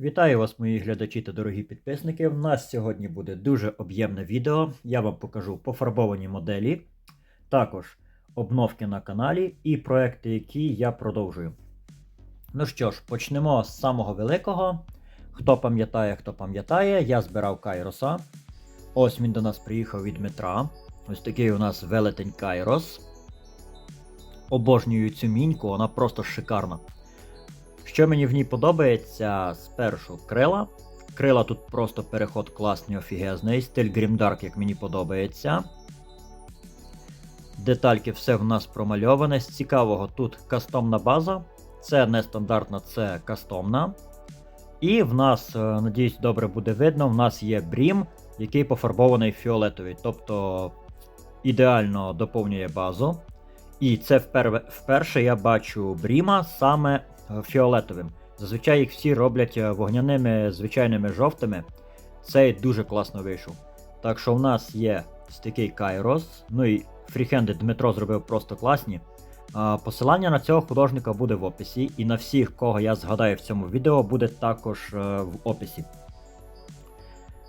Вітаю вас, мої глядачі та дорогі підписники. У нас сьогодні буде дуже об'ємне відео. Я вам покажу пофарбовані моделі, також обновки на каналі і проекти, які я продовжую. Ну що ж, почнемо з самого великого. Хто пам'ятає, хто пам'ятає, я збирав Кайроса. Ось він до нас приїхав від Дмитра. Ось такий у нас велетень Кайрос. Обожнюю цю міньку, вона просто шикарна. Що мені в ній подобається, спершу крила. Крила тут просто переход класний, офігезний. Стиль Grimdark, як мені подобається. Детальки все в нас промальоване. З цікавого тут кастомна база. Це не стандартна, це кастомна. І в нас, е, надіюсь, добре буде видно, в нас є брім, який пофарбований фіолетовий. Тобто ідеально доповнює базу. І це впер... вперше я бачу бріма саме фіолетовим. Зазвичай їх всі роблять е, вогняними звичайними жовтими. Цей дуже класно вийшов. Так що в нас є ось Кайрос. Ну і фріхенди Дмитро зробив просто класні. Посилання на цього художника буде в описі, і на всіх, кого я згадаю в цьому відео, буде також е, в описі.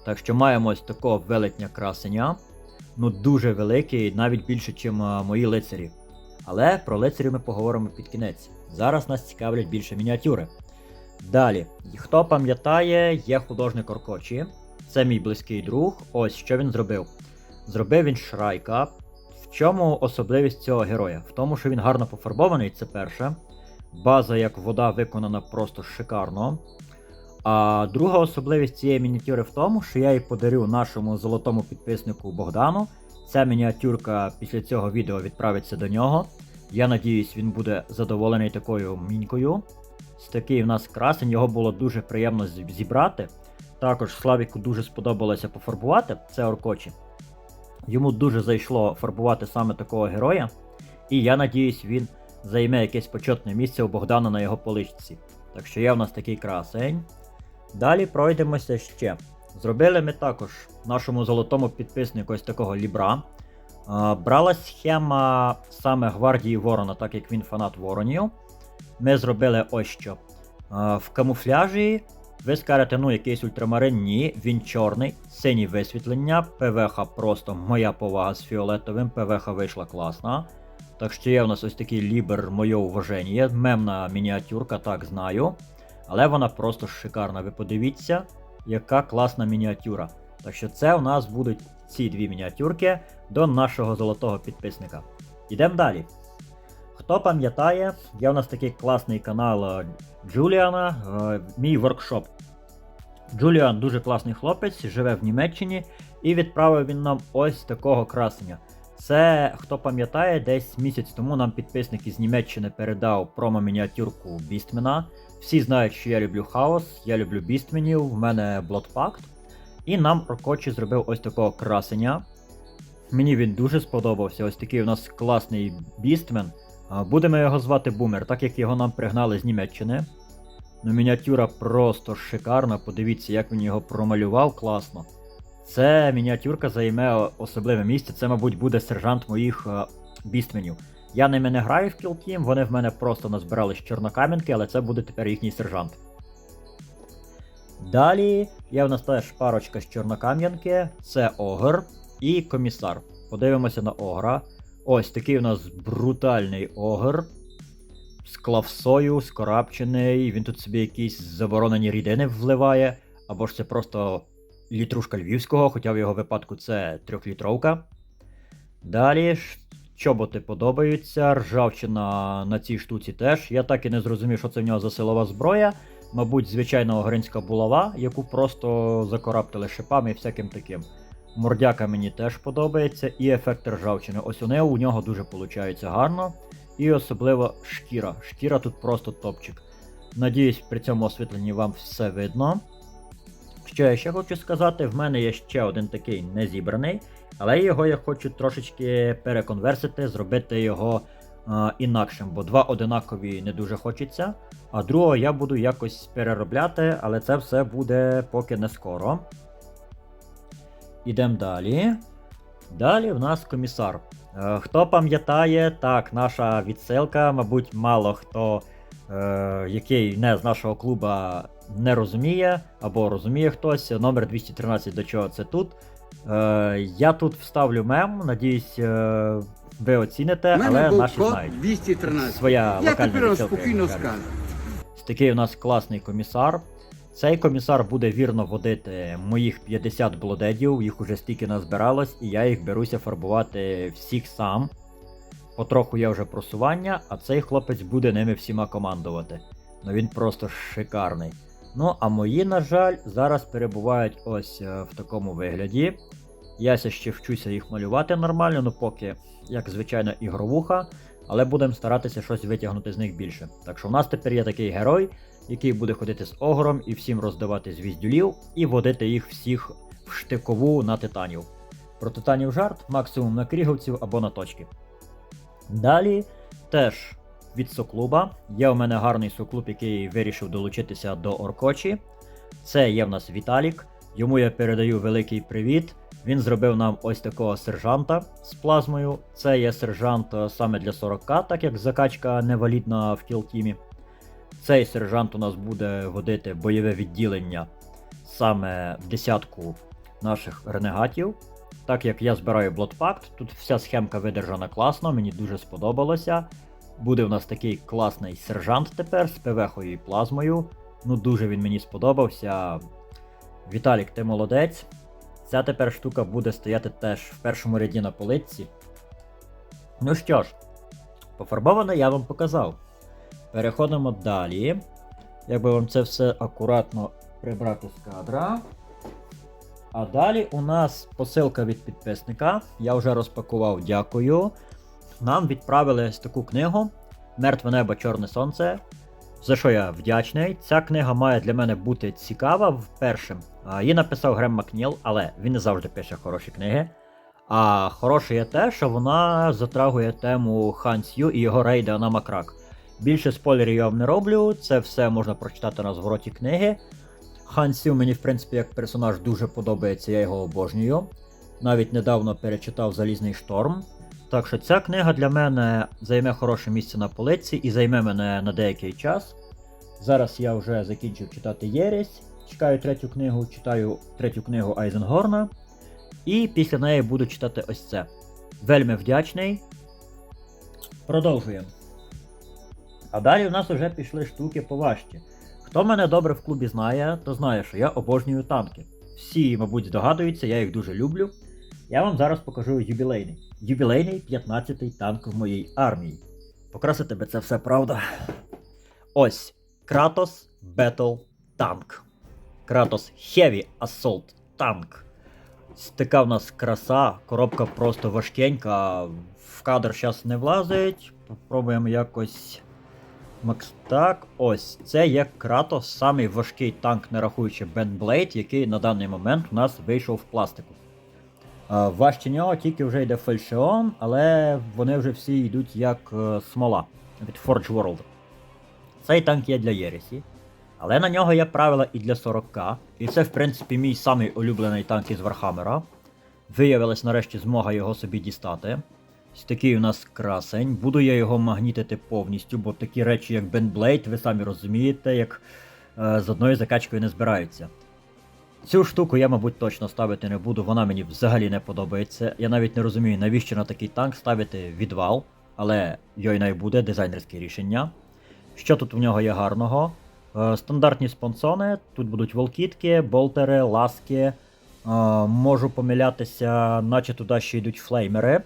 Так що маємо ось такого велетня красеня. Ну дуже великий, навіть більше, ніж мої лицарі. Але про лицарів ми поговоримо під кінець. Зараз нас цікавлять більше мініатюри. Далі, хто пам'ятає, є художник Оркочі. Це мій близький друг. Ось що він зробив. Зробив він шрайка. В чому особливість цього героя? В тому, що він гарно пофарбований, це перше. База як вода виконана просто шикарно. А друга особливість цієї мініатюри в тому, що я її подарю нашому золотому підписнику Богдану. Ця мініатюрка після цього відео відправиться до нього. Я надіюсь, він буде задоволений такою мінькою. Ось такий в нас красень, його було дуже приємно зібрати. Також Славіку дуже сподобалося пофарбувати, це Оркочі. Йому дуже зайшло фарбувати саме такого героя. І я надіюсь, він займе якесь почетне місце у Богдана на його поличці. Так що є в нас такий красень. Далі пройдемося ще. Зробили ми також нашому золотому підписнику ось такого лібра. А, Брала схема саме гвардії Ворона, так як він фанат воронів. Ми зробили ось що. В камуфляжі ви скажете, ну якийсь ультрамарин, ні, він чорний, синє висвітлення, ПВХ просто моя повага з фіолетовим, ПВХ вийшла класна. Так що є у нас ось такий лібер моє уваження. Мемна мініатюрка, так знаю. Але вона просто шикарна. Ви подивіться, яка класна мініатюра. Так що це у нас будуть ці дві мініатюрки до нашого золотого підписника. Ідемо далі. Хто пам'ятає, є у нас такий класний канал е, Джуліана, е, мій воркшоп. Джуліан дуже класний хлопець, живе в Німеччині, і відправив він нам ось такого красення. Це, хто пам'ятає, десь місяць тому нам підписник із Німеччини передав промо-мініатюрку Бістмена. Всі знають, що я люблю хаос, я люблю бістменів, в мене Bloodpact. І нам Оркочі зробив ось такого красення. Мені він дуже сподобався. Ось такий у нас класний бістмен. Будемо його звати Бумер, так як його нам пригнали з Німеччини. Ну, мініатюра просто шикарна. Подивіться, як він його промалював класно. Це мініатюрка займе особливе місце. Це, мабуть, буде сержант моїх бістменів. Я ними не граю в Kill Team, вони в мене просто назбирали з чорнокам'янки, але це буде тепер їхній сержант. Далі є в нас теж парочка з чорнокам'янки, це Огр і комісар. Подивимося на Огра. Ось такий у нас брутальний Огр. З клавсою, скорапчений, він тут собі якісь заборонені рідини вливає, або ж це просто літрушка львівського, хоча в його випадку це трьохлітровка. Далі ж чоботи подобаються, ржавчина на цій штуці теж. Я так і не зрозумів, що це в нього за силова зброя. Мабуть, звичайна огринська булава, яку просто закораптили шипами і всяким таким. Мордяка мені теж подобається, і ефект ржавчини. Ось у вони у нього дуже виходить гарно. І особливо шкіра. Шкіра тут просто топчик. Надіюсь, при цьому освітленні вам все видно. Що я ще хочу сказати, в мене є ще один такий незібраний, але його я хочу трошечки переконверсити, зробити його інакшим, бо два одинакові не дуже хочеться. А другого я буду якось переробляти, але це все буде поки не скоро. Ідемо далі. Далі в нас комісар. Е, Хто пам'ятає, так, наша відсилка, мабуть, мало хто е, який не з нашого клуба не розуміє, або розуміє хтось, номер 213 до чого це тут. Е, я тут вставлю мем, надіюсь, е, ви оціните, але був наші код знають. 213. Своя Я локальна тепер вам відсилка, спокійно кажуть. скажу. Ось Такий у нас класний комісар. Цей комісар буде вірно водити моїх 50 блодедів, їх уже стільки назбиралось, і я їх беруся фарбувати всіх сам. Потроху є вже просування, а цей хлопець буде ними всіма командувати. Ну він просто шикарний. Ну, а мої, на жаль, зараз перебувають ось е, в такому вигляді. Я ще вчуся їх малювати нормально, ну поки, як звичайно, ігровуха, але будемо старатися щось витягнути з них більше. Так що в нас тепер є такий герой, який буде ходити з огром і всім роздавати звіздюлів і водити їх всіх в штикову на титанів. Про титанів жарт, максимум на кріговців або на точки. Далі теж від соклуба. Є у мене гарний соклуб, який вирішив долучитися до Оркочі. Це є в нас Віталік. Йому я передаю великий привіт. Він зробив нам ось такого сержанта з плазмою. Це є сержант е, саме для 40, так як закачка невалідна в кілтімі. Цей сержант у нас буде водити бойове відділення саме в десятку наших ренегатів. Так як я збираю Bloodpact, тут вся схемка видержана класно, мені дуже сподобалося. Буде в нас такий класний сержант тепер з ПВХою і плазмою. Ну дуже він мені сподобався. Віталік, ти молодець. Ця тепер штука буде стояти теж в першому ряді на полиці. Ну що ж, пофарбоване я вам показав. Переходимо далі. Як би вам це все акуратно прибрати з кадра. А далі у нас посилка від підписника. Я вже розпакував, дякую. Нам відправили ось таку книгу Мертве небо, Чорне Сонце. За що я вдячний. Ця книга має для мене бути цікава вперше. Її написав Грем Макніл, але він не завжди пише хороші книги. А хороше є те, що вона затрагує тему Хан Сью і його рейда на Макрак. Більше спойлерів я вам не роблю, це все можна прочитати на звороті книги. Хан Сю мені, в принципі, як персонаж дуже подобається, я його обожнюю. Навіть недавно перечитав Залізний шторм. Так що ця книга для мене займе хороше місце на полиці і займе мене на деякий час. Зараз я вже закінчив читати Єресь, чекаю третю книгу, читаю третю книгу Айзенгорна. І після неї буду читати ось це. Вельми вдячний. Продовжуємо. А далі в нас вже пішли штуки поважчі. Хто мене добре в клубі знає, то знає, що я обожнюю танки. Всі, мабуть, здогадуються, я їх дуже люблю. Я вам зараз покажу юбілейний. Юбілейний 15-й танк в моїй армії. Покрасити тебе це все правда. Ось Кратос Battle Tank. Кратос Heavy Assault Tank. Така в нас краса, коробка просто важкенька. В кадр зараз не влазить. Попробуємо якось. Так, ось це є Кратос, самий важкий танк, не рахуючи Бенблейд, який на даний момент у нас вийшов в пластику. Важче нього тільки вже йде фальшеон, але вони вже всі йдуть як е, смола від Forge World. Цей танк є для Єресі, але на нього є правила і для 40к. і це, в принципі, мій самий улюблений танк із Вархаммера. Виявилась нарешті змога його собі дістати. Ось такий у нас красень. Буду я його магнітити повністю, бо такі речі, як Бенблейд, ви самі розумієте, як е, з одною закачкою не збираються. Цю штуку я, мабуть, точно ставити не буду, вона мені взагалі не подобається. Я навіть не розумію, навіщо на такий танк ставити відвал, але йойна й буде дизайнерське рішення. Що тут в нього є гарного? Е, стандартні спонсони, тут будуть волкітки, болтери, ласки. Е, можу помилятися, наче туди ще йдуть флеймери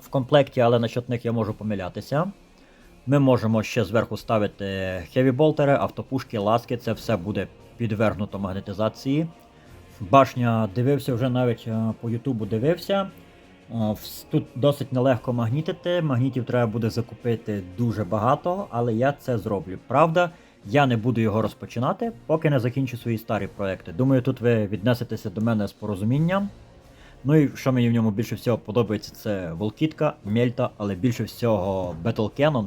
в комплекті, але насчет них я можу помилятися. Ми можемо ще зверху ставити хеві-болтери, автопушки, ласки, це все буде підвергнуто магнетизації. Башня дивився вже навіть е, по Ютубу дивився. Е, Тут досить нелегко магнітити. Магнітів треба буде закупити дуже багато, але я це зроблю. Правда, я не буду його розпочинати, поки не закінчу свої старі проекти. Думаю, тут ви віднесетеся до мене з порозумінням. Ну і що мені в ньому більше всього подобається, це Волкітка, Мельта, але більше всього Battle Cannon,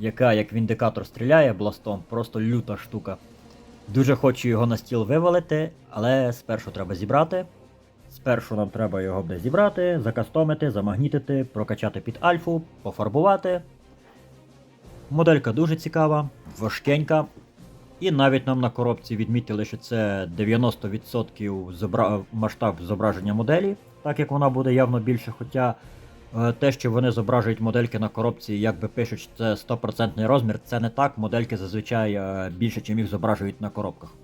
яка як віндикатор стріляє бластом, просто люта штука. Дуже хочу його на стіл вивалити, але спершу треба зібрати. Спершу нам треба його буде зібрати, закастомити, замагнітити, прокачати під альфу, пофарбувати. Моделька дуже цікава, важкенька. І навіть нам на коробці відмітили, що це 90% зобра... масштаб зображення моделі, так як вона буде явно більше. Хоча те, що вони зображують модельки на коробці, якби пишуть, що це 100% розмір, це не так. Модельки зазвичай е, більше, чим їх зображують на коробках.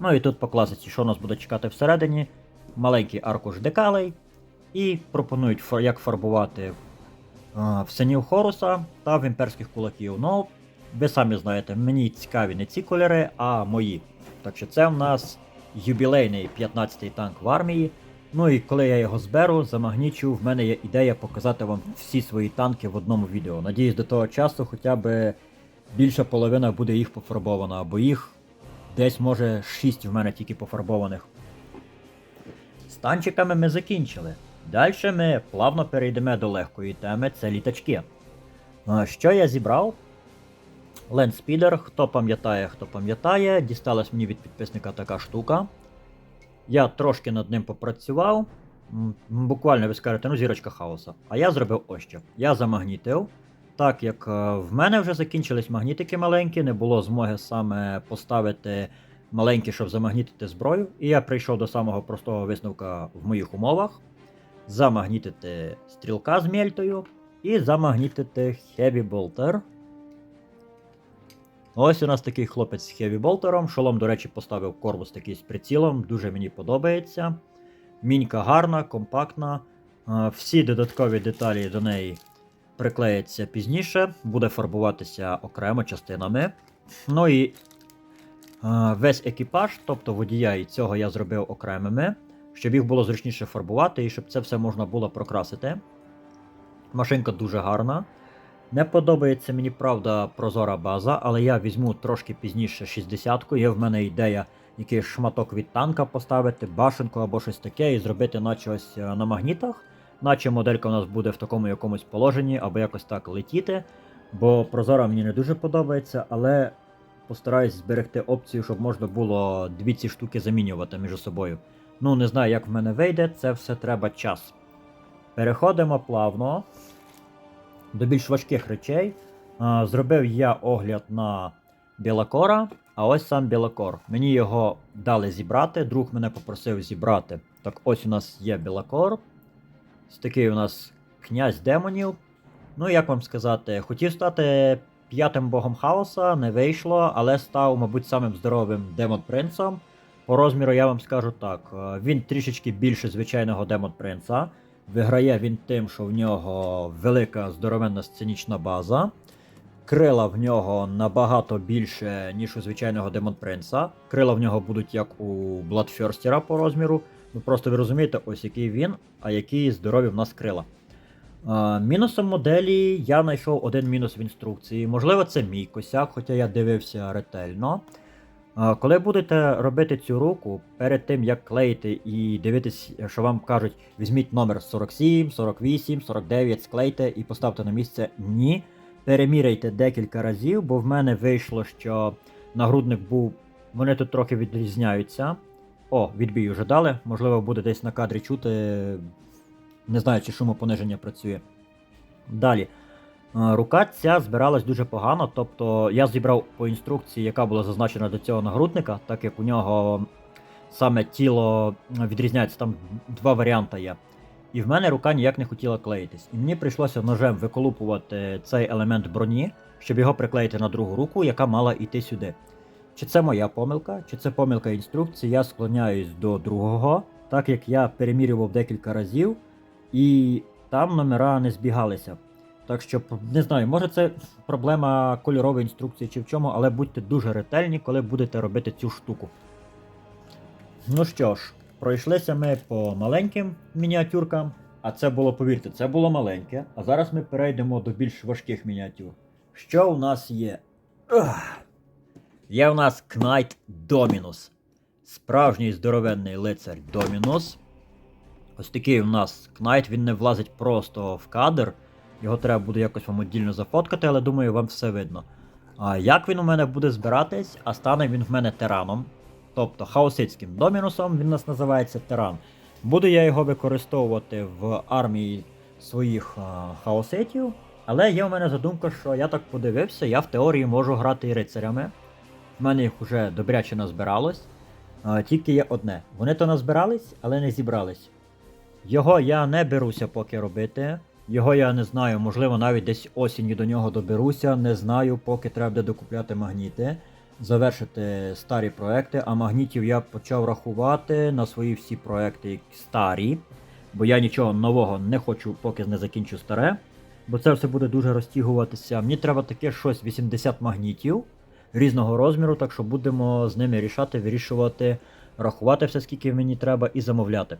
Ну і тут по класиці, що нас буде чекати всередині, маленький аркуш декалей, і пропонують як фарбувати е, в синів Хоруса та в імперських кулаків. Ну, ви самі знаєте, мені цікаві не ці кольори, а мої. Так що це в нас юбілейний 15-й танк в армії. Ну і коли я його зберу, замагнічу, в мене є ідея показати вам всі свої танки в одному відео. Надіюсь, до того часу хоча б більша половина буде їх пофарбована, або їх десь може 6 в мене тільки пофарбованих. З танчиками ми закінчили. Далі ми плавно перейдемо до легкої теми, це літачки. Що я зібрав? Лендспідер, хто пам'ятає, хто пам'ятає, дісталась мені від підписника така штука. Я трошки над ним попрацював. Буквально ви скажете, ну зірочка хаоса. А я зробив ось що. Я замагнітив. Так як е, в мене вже закінчились магнітики маленькі, не було змоги саме поставити маленькі, щоб замагнітити зброю. І я прийшов до самого простого висновка в моїх умовах. Замагнітити стрілка з мельтою і замагнітити Heavy Bolter. Ось у нас такий хлопець з Bolterом. Шолом, до речі, поставив корпус такий з прицілом, дуже мені подобається. Мінька гарна, компактна. Е, Всі додаткові деталі до неї приклеяться пізніше, буде фарбуватися окремо частинами. Ну і е, весь екіпаж, тобто водія і цього я зробив окремими, щоб їх було зручніше фарбувати і щоб це все можна було прокрасити. Машинка дуже гарна. Не подобається мені, правда, прозора база, але я візьму трошки пізніше 60-ку. Є в мене ідея якийсь шматок від танка поставити, башенку або щось таке, і зробити наче ось е, на магнітах, наче моделька у нас буде в такому якомусь положенні, або якось так летіти. Бо прозора мені не дуже подобається, але постараюсь зберегти опцію, щоб можна було дві ці штуки замінювати між собою. Ну, не знаю, як в мене вийде, це все треба час. Переходимо плавно до більш важких речей. Зробив я огляд на Білакора, а ось сам Білакор. Мені його дали зібрати. Друг мене попросив зібрати. Так, ось у нас є Білакор. Ось такий у нас князь демонів. Ну, як вам сказати, хотів стати п'ятим богом хаоса, не вийшло, але став, мабуть, самим здоровим демон принцем. По розміру я вам скажу так: е, він трішечки більше звичайного демон принца. Виграє він тим, що в нього велика здоровенна сценічна база. Крила в нього набагато більше, ніж у звичайного Демон Принца. Крила в нього будуть як у Бладферстера по розміру. Ну просто ви розумієте, ось який він, а які здорові в нас крила. Мінусом моделі я знайшов один мінус в інструкції. Можливо, це мій косяк, хоча я дивився ретельно. Коли будете робити цю руку, перед тим як клеїти і дивитись, що вам кажуть, візьміть номер 47, 48, 49, склейте і поставте на місце ні. Переміряйте декілька разів, бо в мене вийшло, що нагрудник був. Вони тут трохи відрізняються. О, відбій вже дали. Можливо, буде десь на кадрі чути. Не знаю, чи шумопониження працює. Далі. Е, Рука ця збиралась дуже погано, тобто я зібрав по інструкції, яка була зазначена до цього нагрудника, так як у нього саме тіло відрізняється, там два варіанти є. І в мене рука ніяк не хотіла клеїтись. І мені прийшлося ножем виколупувати цей елемент броні, щоб його приклеїти на другу руку, яка мала йти сюди. Чи це моя помилка, чи це помилка інструкції, я склоняюсь до другого, так як я перемірював декілька разів, і там номера не збігалися. Так що, не знаю, може це проблема кольорової інструкції чи в чому, але будьте дуже ретельні, коли будете робити цю штуку. Ну що ж, пройшлися ми по маленьким мініатюркам, а це було, повірте, це було маленьке. А зараз ми перейдемо до більш важких мініатюр. Що у нас є? Ах. Є у нас Knight Dominus. Справжній здоровенний лицар Домінус. Ось такий у нас Knight, він не влазить просто в кадр. Його треба буде якось вам віддільно зафоткати, але думаю, вам все видно. А як він у мене буде збиратись, а стане він в мене тираном. Тобто хаоситським домінусом він у нас називається тиран. Буду я його використовувати в армії своїх а, хаоситів. Але є у мене задумка, що я так подивився, я в теорії можу грати і рицарями. В мене їх вже добряче назбиралось. А, тільки є одне. Вони то назбирались, але не зібрались. Його я не беруся поки робити. Його я не знаю, можливо, навіть десь осінню до нього доберуся. Не знаю, поки треба буде докупляти магніти, завершити старі проекти. А магнітів я почав рахувати на свої всі проекти старі. Бо я нічого нового не хочу, поки не закінчу старе. Бо це все буде дуже розтягуватися. Мені треба таке щось 80 магнітів різного розміру, так що будемо з ними рішати, вирішувати, рахувати все, скільки мені треба, і замовляти.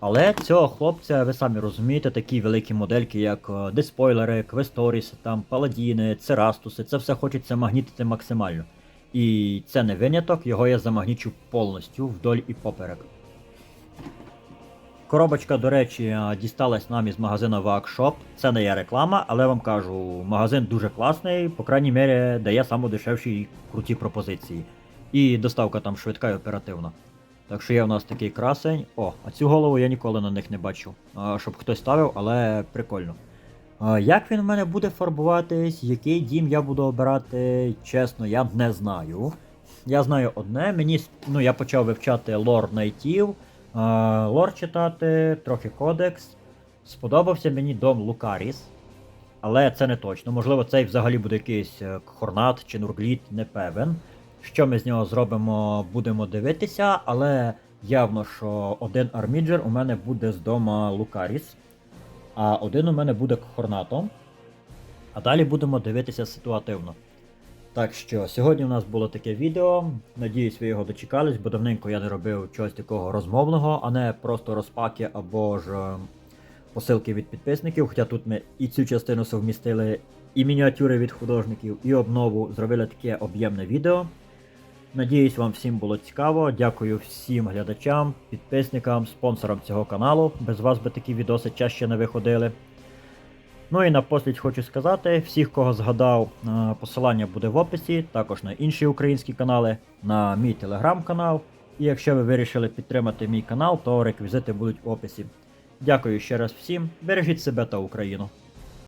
Але цього хлопця, ви самі розумієте, такі великі модельки, як е, диспойлери, квесторіси, там, паладіни, церастуси, це все хочеться магнітити максимально. І це не виняток, його я замагнічу повністю вдоль і поперек. Коробочка, до речі, е, дісталась нам із магазину Вакшоп. Це не є реклама, але вам кажу, магазин дуже класний, по крайній мірі дає самодешевші круті пропозиції. І доставка там швидка і оперативна. Так що є у нас такий красень. О, а цю голову я ніколи на них не бачив, щоб хтось ставив, але прикольно. Як він в мене буде фарбуватись, який дім я буду обирати, чесно, я не знаю. Я знаю одне, мені ну, я почав вивчати лор найтів, лор читати, трохи кодекс. Сподобався мені дом Лукаріс. Але це не точно. Можливо, цей взагалі буде якийсь е, хорнат чи нургліт, не певен. Що ми з нього зробимо, будемо дивитися, але явно, що один арміджер у мене буде з дома Лукаріс, а один у мене буде хорнатом. А далі будемо дивитися ситуативно. Так що сьогодні у нас було таке відео. Надіюсь, ви його дочекались, бо давненько я не робив чогось такого розмовного, а не просто розпаки або ж е, посилки від підписників. Хоча тут ми і цю частину совмістили, і мініатюри від художників, і обнову зробили таке об'ємне відео. Надіюсь, вам всім було цікаво. Дякую всім глядачам, підписникам, спонсорам цього каналу. Без вас би такі відоси чаще не виходили. Ну і напослідь хочу сказати, всіх, кого згадав, е, посилання буде в описі, також на інші українські канали, на мій телеграм-канал. І якщо ви вирішили підтримати мій канал, то реквізити будуть в описі. Дякую ще раз всім, бережіть себе та Україну.